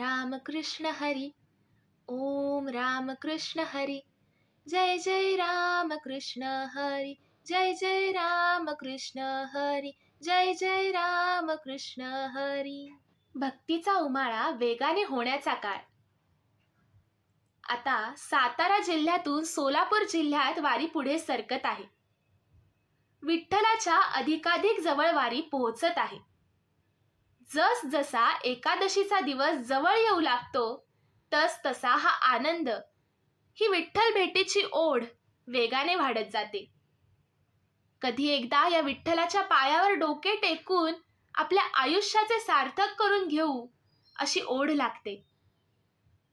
राम कृष्ण हरी ओम राम कृष्ण हरी जय जय राम कृष्ण हरी जय जय राम कृष्ण हरी जय जय राम कृष्ण हरी. भक्तीचा उमाळा वेगाने होण्याचा काळ. आता सातारा जिल्ह्यातून सोलापूर जिल्ह्यात वारी पुढे सरकत आहे. विठ्ठलाच्या अधिकाधिक जवळ वारी पोहोचत आहे. जस जसा एकादशीचा दिवस जवळ येऊ लागतो तस तसा हा आनंद. ही विठ्ठल भेटीची ओढ वेगाने वाढत जाते. कधी एकदा या विठ्ठलाच्या पायावर डोके टेकून आपल्या आयुष्याचे सार्थक करून घेऊ अशी ओढ लागते.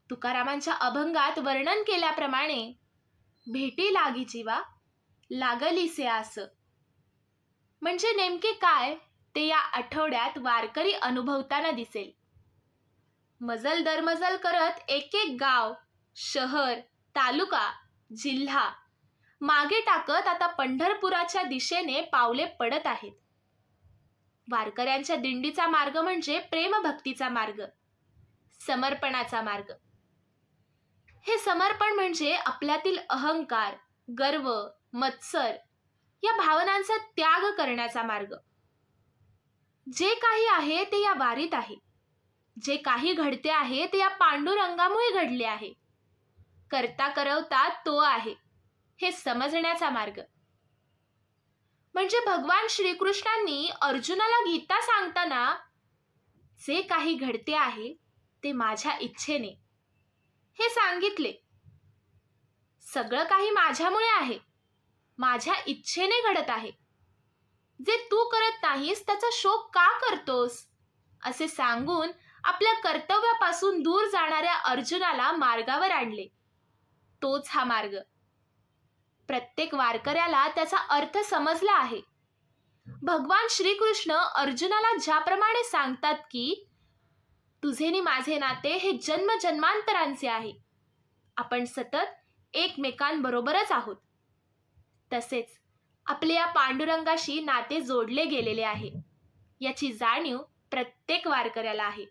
तुकारामांच्या अभंगात वर्णन केल्याप्रमाणे भेटी लागी जीवा लागलीसे आस. म्हणजे नेमके काय? ते या आठवड्यात वारकरी अनुभवताना दिसेल. मजल दरमजल करत एक एक गाव शहर तालुका जिल्हा मागे टाकत आता पंढरपुराच्या दिशेने पावले पडत आहेत. वारकऱ्यांच्या दिंडीचा मार्ग म्हणजे प्रेमभक्तीचा मार्ग समर्पणाचा मार्ग. हे समर्पण म्हणजे आपल्यातील अहंकार गर्व मत्सर या भावनांचा त्याग करण्याचा मार्ग. जे काही आहे ते या वारीत आहे. जे काही घडते आहे ते या पांडुरंगामुळे घडले आहे. करता करवता तो आहे. हे समजण्याचा मार्ग. म्हणजे भगवान श्रीकृष्णांनी अर्जुनाला गीता सांगताना जे काही घडते आहे ते माझ्या इच्छेने. हे सांगितले. सगळं काही माझ्यामुळे आहे. माझ्या इच्छेने घडत आहे. जे तू नाहीस त्याचा शोक का करतोस? असे सांगून आपल्या कर्तव्यापासून दूर जाणाऱ्या अर्जुनाला मार्गावर आणले. तोच हा मार्ग. प्रत्येक वारकऱ्याला त्याचा अर्थ समजला आहे. भगवान श्रीकृष्ण अर्जुनाला ज्याप्रमाणे सांगतात की तुझे नि माझे नाते हे जन्म जन्मांतरांचे आहे. आपण सतत एकमेकांबरोबरच आहोत. तसेच आपले या पांडुरंगाशी नाते जोडले गेलेले आहे. याची जाणीव प्रत्येक वारकऱ्याला आहे.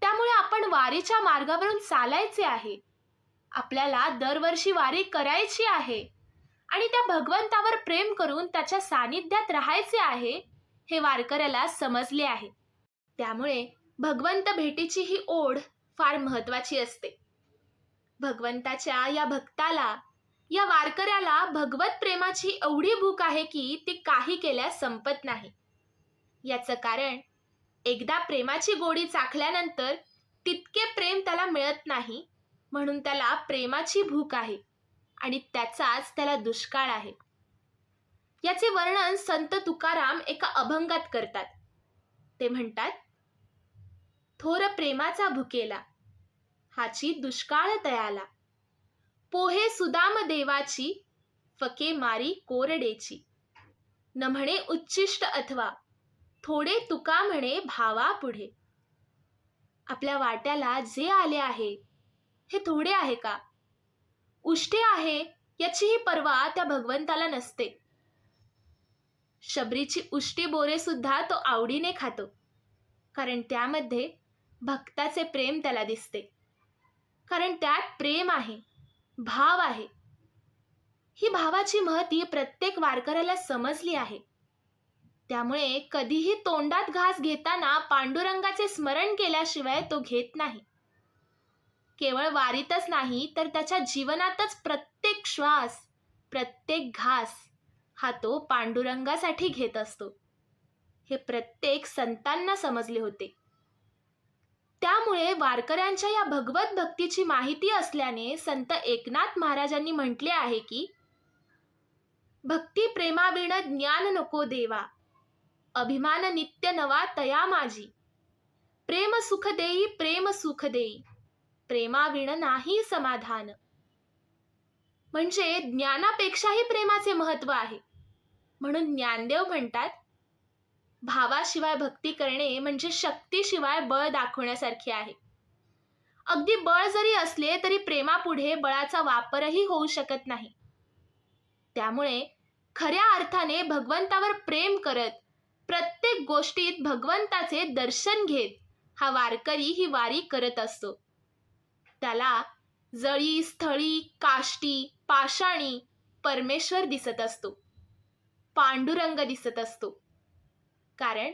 त्यामुळे आपण वारीच्या मार्गावरून चालायचे आहे. आपल्याला दरवर्षी वारी करायची आहे. आणि त्या भगवंतावर प्रेम करून त्याच्या सानिध्यात राहायचे आहे हे वारकऱ्याला समजले आहे. त्यामुळे भगवंत भेटीची ही ओढ फार महत्वाची असते. भगवंताच्या या भक्ताला या वारकऱ्याला भगवत प्रेमाची एवढी भूक आहे की ती काही केल्यास संपत नाही. याचं कारण एकदा प्रेमाची गोडी चाखल्यानंतर तितके प्रेम त्याला मिळत नाही म्हणून त्याला प्रेमाची भूक आहे आणि त्याचाच त्याला दुष्काळ आहे. याचे वर्णन संत तुकाराम एका अभंगात करतात. ते म्हणतात थोर प्रेमाचा भुकेला हाची दुष्काळ तयाला पोहे सुदाम देवाची फके मारी कोरडेची. न म्हणे उच्चिष्ट अथवा थोडे तुका म्हणे भावा पुढे. आपल्या वाट्याला जे आले आहे हे थोडे आहे का? उष्टे आहे याचीही पर्वा त्या भगवंताला नसते. शबरीची उष्टी बोरे सुद्धा तो आवडीने खातो कारण त्यामध्ये भक्ताचे प्रेम त्याला दिसते. कारण त्यात प्रेम आहे. भाव आहे. ही भावाची महती प्रत्येक वारकऱ्याला समजली आहे. त्यामुळे कधीही तोंडात घास घेताना पांडुरंगाचे स्मरण केल्याशिवाय तो घेत नाही. केवळ वारीतच नाही तर त्याच्या जीवनातच प्रत्येक श्वास प्रत्येक घास हा तो पांडुरंगासाठी घेत असतो. हे प्रत्येक संतांना समजले होते. त्यामुळे वारकऱ्यांच्या या भगवत भक्तीची माहिती असल्याने संत एकनाथ महाराजांनी म्हटले आहे की भक्ती प्रेमाविण ज्ञान नको देवा. अभिमान नित्य नवा तया माझी प्रेम सुख देई प्रेम सुख देई. प्रेमाविण नाही समाधान. म्हणजे ज्ञानापेक्षाही प्रेमाचे महत्त्व आहे. म्हणून ज्ञानदेव म्हणतात भावाशिवाय भक्ती करणे म्हणजे शक्तीशिवाय बळ दाखवण्यासारखे आहे. अगदी बळ जरी असले तरी प्रेमापुढे बळाचा वापरही होऊ शकत नाही. त्यामुळे खऱ्या अर्थाने भगवंतावर प्रेम करत प्रत्येक गोष्टीत भगवंताचे दर्शन घेत हा वारकरी ही वारी करत असतो. त्याला जळी स्थळी काष्टी पाषाणी परमेश्वर दिसत असतो. पांडुरंग दिसत असतो. कारण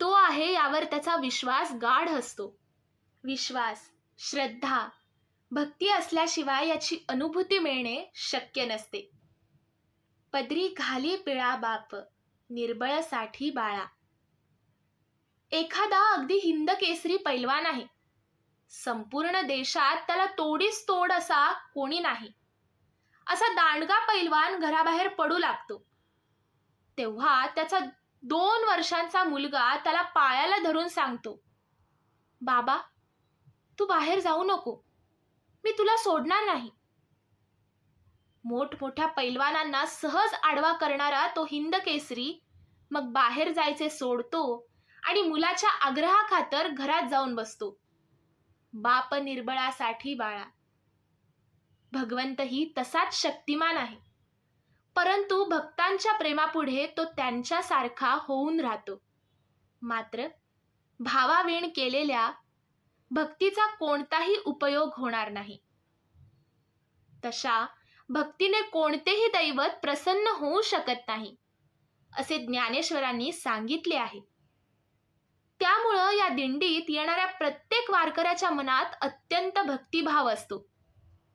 तो आहे यावर त्याचा विश्वास गाढ असतो. विश्वास श्रद्धा भक्ती असल्याशिवाय याची अनुभूती मिळणे शक्य नसते. पदरी घाली पिळा बाप निर्बळसाठी बाळा. एखादा अगदी हिंद केसरी पैलवान आहे. संपूर्ण देशात त्याला तोडीस तोड असा कोणी नाही. असा दांडगा पैलवान घराबाहेर पडू लागतो. तेव्हा त्याचा दोन वर्षांचा मुलगा त्याला पायाला धरून सांगतो बाबा तू बाहेर जाऊ नको. मी तुला सोडणार नाही. मोठमोठ्या पैलवानांना सहज आडवा करणारा तो हिंद केसरी मग बाहेर जायचे सोडतो आणि मुलाच्या आग्रहाखातर घरात जाऊन बसतो. बाप निर्बळासाठी बाळा. भगवंतही तसाच शक्तिमान आहे. परंतु भक्तांच्या प्रेमापुढे तो त्यांच्यासारखा होऊन राहतो. मात्र भावावीण केलेल्या भक्तीचा कोणताही उपयोग होणार नाही. तशा भक्तीने कोणतेही दैवत प्रसन्न होऊ शकत नाही असे ज्ञानेश्वरांनी सांगितले आहे. त्यामुळं या दिंडीत येणाऱ्या प्रत्येक वारकऱ्याच्या मनात अत्यंत भक्तिभाव असतो.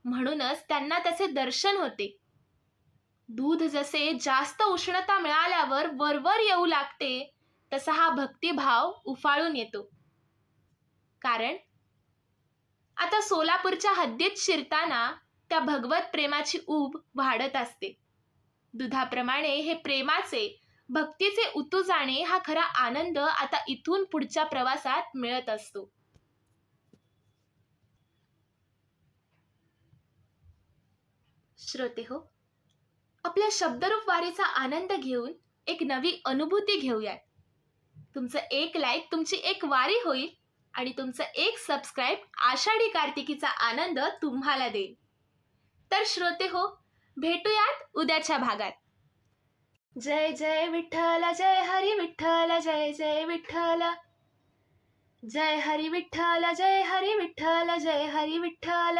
म्हणूनच त्यांना त्याचे दर्शन होते. दूध जसे जास्त उष्णता मिळाल्यावर वरवर येऊ लागते तसा हा भक्तिभाव उफाळून येतो. कारण आता सोलापूरच्या हद्दीत शिरताना त्या भगवत प्रेमाची ऊब वाढत असते. दुधाप्रमाणे हे प्रेमाचे भक्तीचे उतू जाणे हा खरा आनंद आता इथून पुढच्या प्रवासात मिळत असतो. श्रोते हो आपल्या शब्दरूप वारीचा आनंद घेऊन एक नवी अनुभूती घेऊयात. तुमचं एक लाईक तुमची एक वारी होईल आणि तुमचं एक सबस्क्राईब आषाढी कार्तिकीचा आनंद तुम्हाला देईल. तर श्रोते हो भेटूयात उद्याच्या भागात. जय जय विठ्ठल जय हरी विठ्ठल जय जय विठ्ठल. जय हरी विठ्ठल जय हरी विठ्ठल जय हरी विठ्ठल.